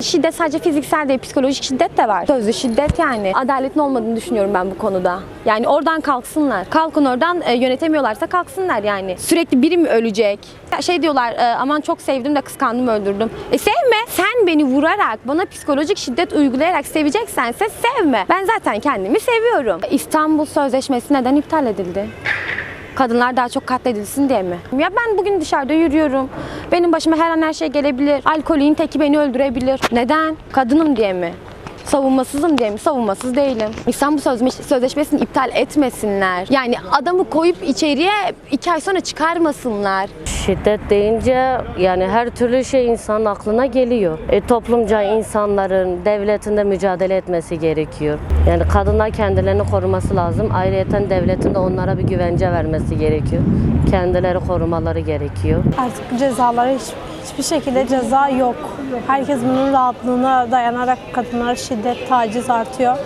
Şiddet sadece fiziksel değil, psikolojik şiddet de var. Sözlü şiddet yani. Adaletin olmadığını düşünüyorum ben bu konuda. Yani oradan kalksınlar. Kalkın oradan e, yönetemiyorlarsa kalksınlar yani. Sürekli biri mi ölecek? Şey diyorlar e, aman çok sevdim de kıskandım öldürdüm. E sevme. Sen beni vurarak, bana psikolojik şiddet uygulayarak seveceksense sevme. Ben zaten kendimi seviyorum. İstanbul Sözleşmesi neden iptal edildi? Kadınlar daha çok katledilsin diye mi? Ya ben bugün dışarıda yürüyorum. Benim başıma her an her şey gelebilir. Alkolün teki beni öldürebilir. Neden? Kadınım diye mi? Savunmasızım diye mi? Savunmasız değilim. İstanbul Sözleş- Sözleşmesi'ni iptal etmesinler. Yani adamı koyup içeriye iki ay sonra çıkarmasınlar. Şiddet deyince yani her türlü şey insanın aklına geliyor. E, toplumca insanların, devletin de mücadele etmesi gerekiyor. Yani kadınlar kendilerini koruması lazım. Ayrıca devletin de onlara bir güvence vermesi gerekiyor. Kendileri korumaları gerekiyor. Artık cezalara hiç, hiçbir şekilde ceza yok. Herkes bunun rahatlığına dayanarak kadınlara şiddet, taciz artıyor.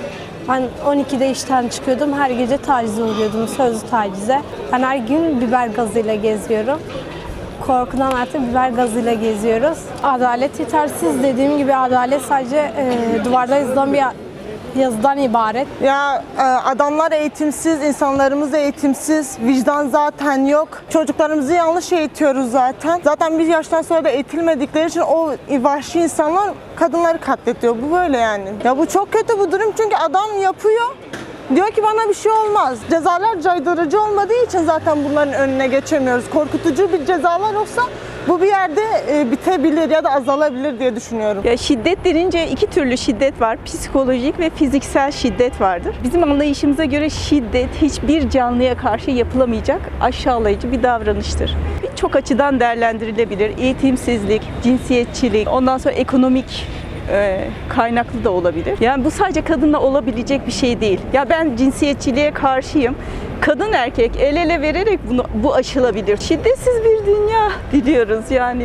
Ben 12'de işten çıkıyordum. Her gece tacize uğruyordum, sözlü tacize. Ben her gün biber gazıyla geziyorum. Korkudan artık biber gazıyla geziyoruz. Adalet yetersiz dediğim gibi adalet sadece e, duvarda yazılan bir yazıdan ibaret. Ya e, adamlar eğitimsiz, insanlarımız eğitimsiz, vicdan zaten yok. Çocuklarımızı yanlış eğitiyoruz zaten. Zaten bir yaştan sonra da eğitilmedikleri için o vahşi insanlar kadınları katlediyor. Bu böyle yani. Ya bu çok kötü bu durum çünkü adam yapıyor. Diyor ki bana bir şey olmaz. Cezalar caydırıcı olmadığı için zaten bunların önüne geçemiyoruz. Korkutucu bir cezalar olsa bu bir yerde e, bitebilir ya da azalabilir diye düşünüyorum. Ya şiddet denince iki türlü şiddet var. Psikolojik ve fiziksel şiddet vardır. Bizim anlayışımıza göre şiddet hiçbir canlıya karşı yapılamayacak aşağılayıcı bir davranıştır. Birçok açıdan değerlendirilebilir. Eğitimsizlik, cinsiyetçilik, ondan sonra ekonomik kaynaklı da olabilir. Yani bu sadece kadınla olabilecek bir şey değil. Ya ben cinsiyetçiliğe karşıyım. Kadın erkek el ele vererek bunu bu aşılabilir. Şiddetsiz bir dünya diliyoruz yani.